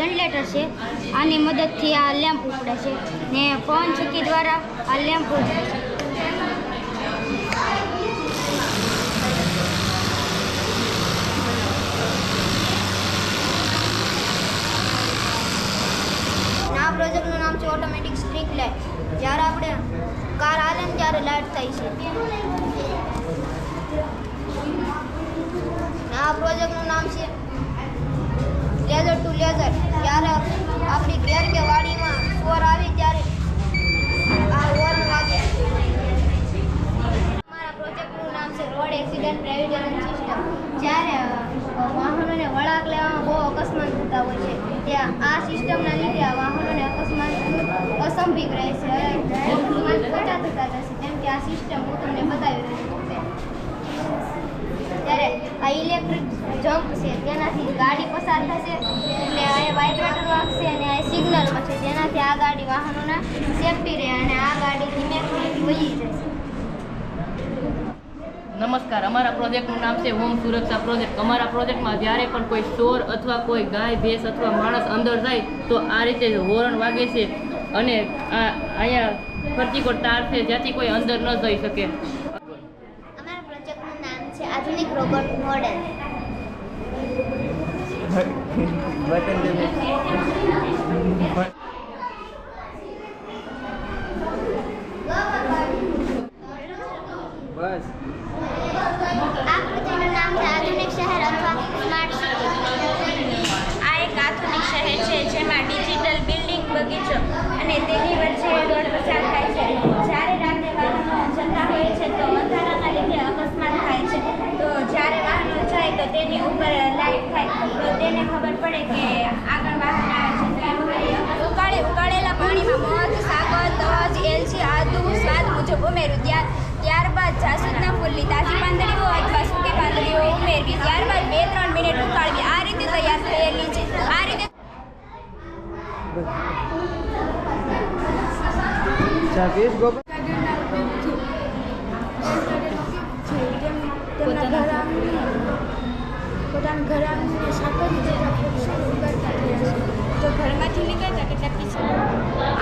Ventilator છે. આની મદદથી આ લેમ્પ ઉપડે છે. ને પવન ચક્કી દ્વારા આ લેમ્પ ઉડે છે. આ પ્રોજેક્ટનું નામ છે ઓટોમેટિક સ્ટ્રીટ લાઇટ જ્યારે આપણે કાર હાલે ને ત્યારે લાઇટ થાય છે. ને આ પ્રોજેક્ટનું નામ છે લેઝર ટુ લેઝર જ્યારે આપણી ઘેર કે વાડીમાં ઓર આવી ત્યારે આ ઓર વાગે અમારા પ્રોજેક્ટનું નામ છે રોડ એક્સિડન્ટ પ્રેવિડન્સ સિસ્ટમ જ્યારે વાહનોને વળાંક લેવામાં બહુ અકસ્માત થતા હોય છે. ત્યાં આ સિસ્ટમના લીધે આ વાહનોને અકસ્માત અસંભિત રહે છે. અને અકસ્માત ઓછા થતા જશે. કેમ કે આ સિસ્ટમ હું તમને બતાવી રહ્યો છું. આ ઇલેક્ટ્રિક જમ્પ છે. તેનાથી ગાડી પસાર થશે. એટલે આ વાઇબ્રેટર વાગશે અને આ સિગ્નલ છે. તેનાથી આ ગાડી વાહનોના સેફટી રહે અને આ ગાડી ધીમે ધીમે વહી જશે નમસ્કાર. અમારા પ્રોજેક્ટનું નામ છે હોમ સુરક્ષા પ્રોજેક્ટ. અમારા પ્રોજેક્ટમાં જ્યારે પણ કોઈ ચોર અથવા કોઈ ગાય, ભેંસ અથવા માણસ અંદર જાય, તો આ રીતે હોર્ન વાગે છે અને આ અહીંયા ફરતીકો તાર છે, જ્યાંથી કોઈ અંદર ન જઈ શકે અમારા પ્રોજેક્ટનું નામ છે આધુનિક રોબોટ મોડેલ. બસ આ પ્રોજેક્ટનું નામ છે આધુનિક શહેર અથવા સ્માર્ટ સિટી આ એક આધુનિક શહેર છે જેમાં ડિજિટલ બિલ્ડિંગ બગીચો અને તેની વચ્ચે રોડ પસાર થાય છે જ્યારે રાત્રે વાહનો જતા હોય છે તો અંધારાના લીધે અકસ્માત થાય છે તો જ્યારે વાહનો જાય તો તેની ઉપર લાઈટ થાય તો તેને ખબર પડે કે આગળ વાહન આવે છે ઉકાળે ઉકાળેલા પાણીમાં મધ સાકર તજ એલચી આદુ સ્વાદ મુજબ ઉમેરું. ત્યાર ત્યારબાદ જાસૂદના ફૂલની તાજી પાંદડીઓ અથવા સૂકી પાંદડીઓ ઉમેરવી. ત્યારબાદ બે ત્રણ મિનિટ ઉકાળવી. આ રીતે તૈયાર થયેલી છે. આ રીતે ચાકીશ ગોપાલ પોતાના ઘર આંગણે શાકભાજી જેટલા વૃક્ષો ઉગાડતા થયા તો ઘરમાંથી નીકળતા કેટલા પીછા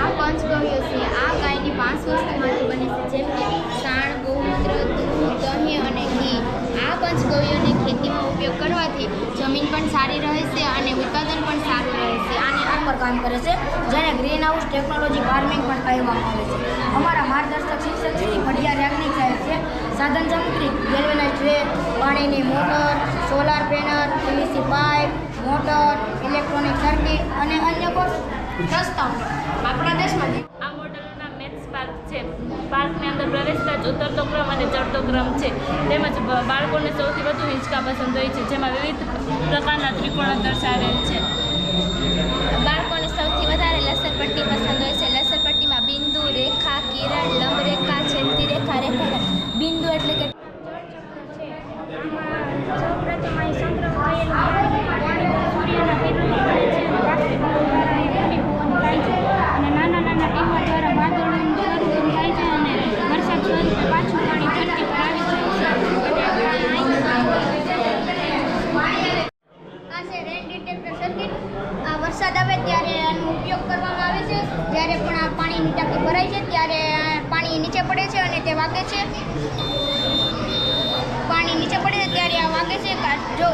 આ પંચગવ્યો છે. આ ગાયની પાંચ વસ્તુમાંથી બને છે જેમ કે સાણ ગૌમૂત્ર દૂધ દહીં અને ઘી આ પંચગવ્યોને ખેતીમાં ઉપયોગ કરવાથી જમીન પણ સારી રહેશે અને ઉત્પાદન પણ સારું રહેશે આની આગ પર કામ કરે છે જેને ગ્રીન હાઉસ ટેકનોલોજી ફાર્મિંગ પણ કહેવામાં આવે છે. અમારા માર્ગદર્શક શિક્ષક શ્રી ભડિયા રાગની સાહેબ છે સાધન સામગ્રી રેલવેના ટ્રેન પાણીની motor solar panel PVC pipe motor electronic circuit અને અન્ય કોઈ રસ્તાઓ આપણા દેશમાંથી પાર્કની અંદર પ્રવેશ જ ઉતરતો ક્રમ અને ચડતો ક્રમ છે. તેમજ બાળકોને સૌથી વધુ હિંચકા પસંદ હોય છે, જેમાં વિવિધ પ્રકારના ત્રિકોણ દર્શાવેલ છે. બાળકોને સૌથી વધારે લસરપટ્ટી પસંદ હોય છે જ્યારે પણ આ પાણીની ટાંકી ભરાય છે, ત્યારે પાણી નીચે પડે છે અને તે વાગે છે. પાણી નીચે પડે છે, ત્યારે આ વાગે છે. જો